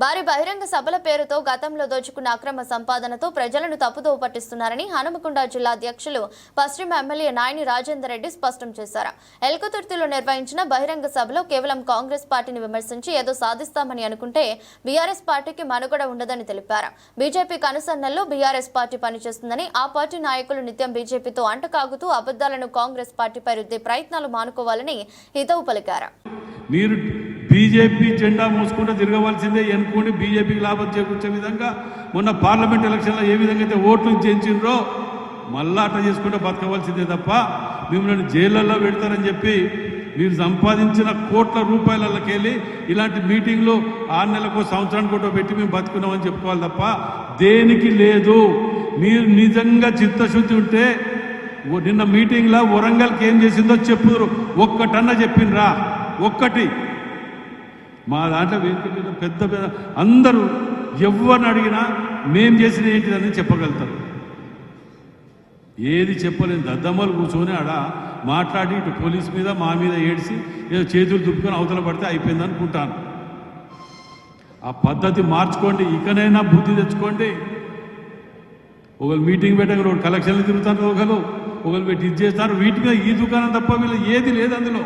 భారీ బహిరంగ సభల పేరుతో గతంలో దోచుకున్న అక్రమ సంపాదనతో ప్రజలను తప్పుదోవ పట్టిస్తున్నారని హనుమకొండ జిల్లా అధ్యక్షులు పశ్చిమ ఎమ్మెల్యే నాయని రాజేందర్ రెడ్డి స్పష్టం చేశారు. ఎల్కతుర్తిలో నిర్వహించిన బహిరంగ సభలో కేవలం కాంగ్రెస్ పార్టీని విమర్శించి ఏదో సాధిస్తామని అనుకుంటే బీఆర్ఎస్ పార్టీకి మనుగడ ఉండదని తెలిపారు. బీజేపీ కనుసన్నల్లో బీఆర్ఎస్ పార్టీ పనిచేస్తుందని ఆ పార్టీ నాయకులు నిత్యం బీజేపీతో అంటకాగుతూ అబద్దాలను కాంగ్రెస్ పార్టీపై రుద్దే ప్రయత్నాలు మానుకోవాలని హితవు పలికారు. బీజేపీ జెండా మోసుకుంటూ తిరగవలసిందే ఎన్నుకోండి బీజేపీకి లాభం చేకూర్చే విధంగా మొన్న పార్లమెంట్ ఎలక్షన్లో ఏ విధంగా అయితే ఓట్లు చేయించిండ్రో మళ్ళా అట్లా చేసుకుంటే బతకవలసిందే తప్ప మిమ్మల్ని జైళ్ళల్లో పెడతారని చెప్పి మీరు సంపాదించిన కోట్ల రూపాయలకెళ్ళి ఇలాంటి మీటింగ్లు ఆరు నెలలకు సంవత్సరానికి ఒకటో పెట్టి మేము బతుకున్నామని చెప్పుకోవాలి తప్ప దేనికి లేదు. మీరు నిజంగా చిత్తశుద్ధి ఉంటే నిన్న మీటింగ్లో వరంగల్కి ఏం చేసిందో చెప్పుదురు. ఒక్కటన్నా చెప్పిండ్రా. ఒక్కటి. మా దాంట్లో వేదిక మీద పెద్ద పెద్ద అందరూ ఎవరిని అడిగినా మేం చేసిన ఏంటిదని చెప్పగలుగుతారు. ఏది చెప్పలేని దద్దమ్మలు కూర్చొని ఆడ మాట్లాడి ఇటు పోలీస్ మీద మా మీద ఏడిసి ఏదో చేతులు దుప్పుకొని అవతల పడితే అయిపోయింది అనుకుంటాను. ఆ పద్ధతి మార్చుకోండి ఇకనైనా బుద్ధి తెచ్చుకోండి. ఒకరు మీటింగ్ పెట్టక ఒకరు కలెక్షన్లు తిరుగుతారు ఒకరు ఒకరు పెట్టి ఇది చేస్తారు వీటి మీద ఈ దుకాణం తప్ప వీళ్ళు ఏది లేదు అందులో.